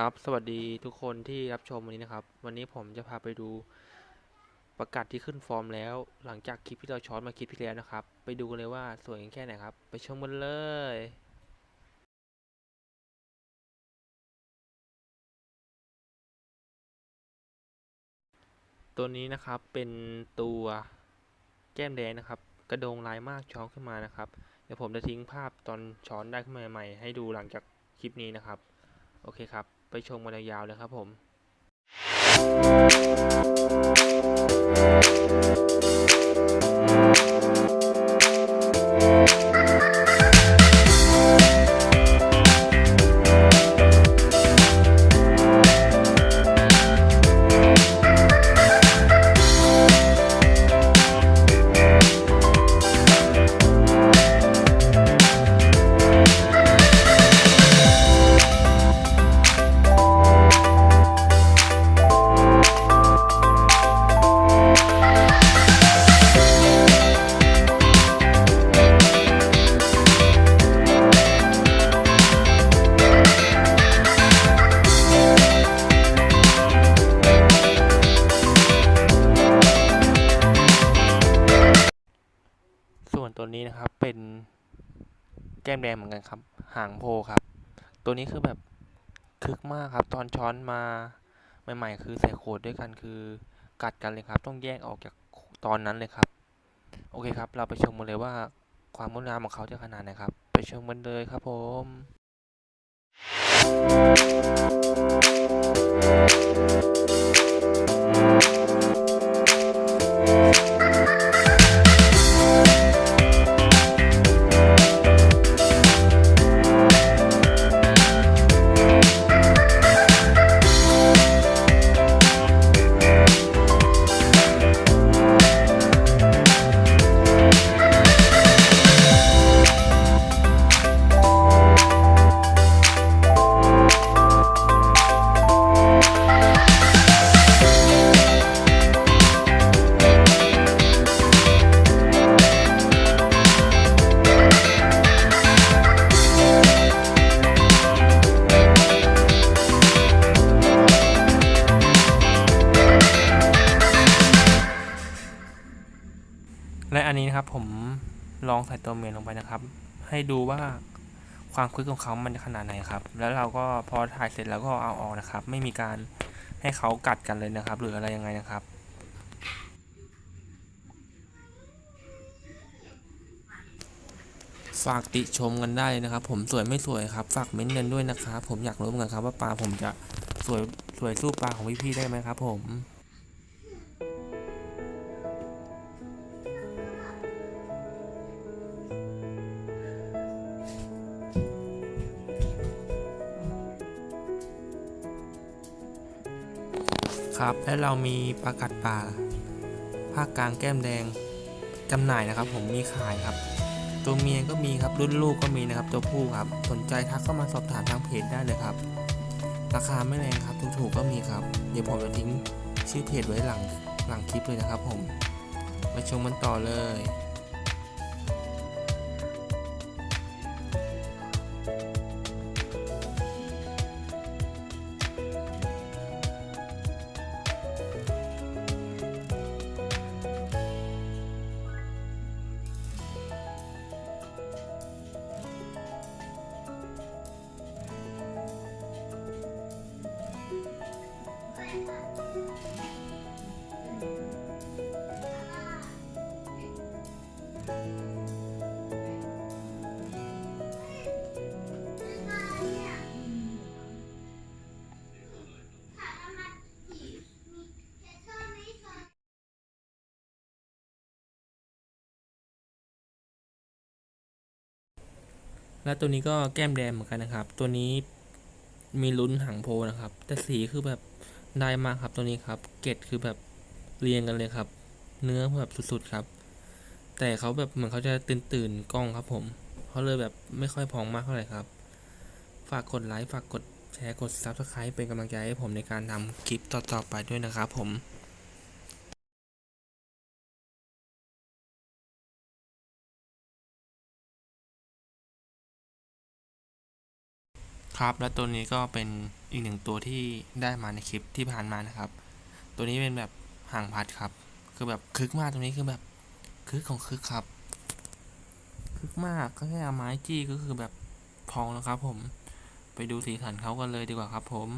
ครับสวัสดีทุกคนที่รับชมวันนี้นะครับ วันนี้ผมจะพาไปดูประกาศที่ขึ้นฟอร์มแล้ว หลังจากคลิปที่เราช้อนมาคลิปที่แล้วนะครับ ไปดูกันเลยว่าสวยแค่ไหนครับ ไปชมกันเลยตัวนี้นะครับเป็นตัวแก้มแดงนะครับ กระโดงลายมากช้อนขึ้นมานะครับ เดี๋ยวผมจะทิ้งภาพตอนช้อนได้ขึ้นมาใหม่ให้ดูหลังจากคลิปนี้นะครับ โอเคครับ ไปชมกันยาวเลยครับผม ก้มแดงเหมือนกันครับ หางโพครับ ตัวนี้คือแบบคึกมากครับ ตอนช้อนมาใหม่ๆ คือใส่โขดด้วยกันคือกัดกันเลยครับ ต้องแยกออกจากตอนนั้นเลยครับ โอเคครับ เราไปชมกันเลยว่าความงดงามของเขาจะขนาดไหนครับ ไปชมกันเลยครับผมแล นนี้นะครับ ผมลองใส่ตัวเมียลงไปนะครับ ให้ดูว่าความคลิกของเขามันขนาดไหนครับ แล้วเราก็พอถ่ายเสร็จแล้วก็เอาออกนะครับ ไม่มีการให้เขากัดกันเลยนะครับ หรืออะไรยังไงนะครับฝากติชมกันได้เลยนะครับ ผมสวยไม่สวยครับ ฝากเม้นต์กันด้วยนะครับ ผมอยากรู้เหมือนกันครับว่าปลาผมจะสวยสวยสู้ปลาของพี่ๆได้ไหมครับ ผม ครับ และเรามีปลากัดป่าภาคกลางแก้มแดงจำหน่ายนะครับ ผมมีขายครับ ตัวเมียก็มีครับรุ่นลูกก็มีนะครับ ตัวผู้ครับ สนใจทักเข้ามาสอบถามทางเพจได้เลยครับ ราคาไม่แรงครับถูกๆก็มีครับ เดี๋ยวผมจะทิ้งชื่อเพจไว้หลังหลังคลิปเลยนะครับ ผมไปชมมันต่อเลย และตัวนี้ก็แก้มแดงเหมือนกันนะครับ ตัวนี้มีลุ้นหางโพนะครับ แต่สีคือแบบได้มากครับตัวนี้ครับ เกล็ดคือแบบเรียงกันเลยครับ เนื้อแบบสุดๆครับ แต่เขาแบบเหมือนเขาจะตื่นตื่นๆกล้องครับผมเขาเลยแบบไม่ค่อยพองมากเท่าไหร่ครับ ฝากกดไลค์ฝากกดแชร์กด Subscribe เป็นกำลังใจให้ผมในการทำคลิปต่อๆไปด้วยนะครับผม ครับ และตัวนี้ก็เป็นอีกหนึ่งตัวที่ได้มาในคลิปที่ผ่านมานะครับ ตัวนี้เป็นแบบห่างพัดครับ คือแบบคึกมากตัวนี้คือแบบคึกของคึกครับ คึกมากก็แค่เอาไม้จี้ก็คือแบบพองแล้วครับ ผม ไปดูสีสันเขากันเลยดีกว่าครับผม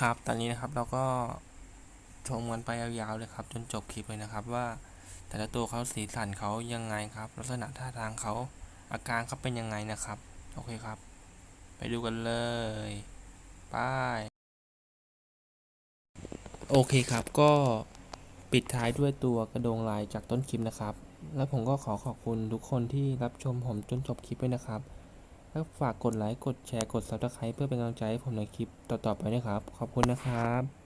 ครับ ตอนนี้นะครับเราก็ชมกันไปยาวๆเลยครับ จนจบคลิปเลยนะครับ ว่าแต่ละตัวเขาสีสันเขายังไงครับ ลักษณะท่าทางเขาอาการเขาเป็นยังไงนะครับ โอเคครับ ไปดูกันเลยไป้ายโอเคครับก็ปิดท้ายด้วยตัวกระโดงลายจากต้นคลิปนะครับ แล้วผมก็ขอขอบคุณทุกคนที่รับชมผมจนจบคลิปด้วยนะครับ แล้วฝากกดไลค์ กดแชร์ กด subscribe เพื่อเป็นกำลังใจให้ผมในคลิปต่อๆไปนะครับ ขอบคุณนะครับ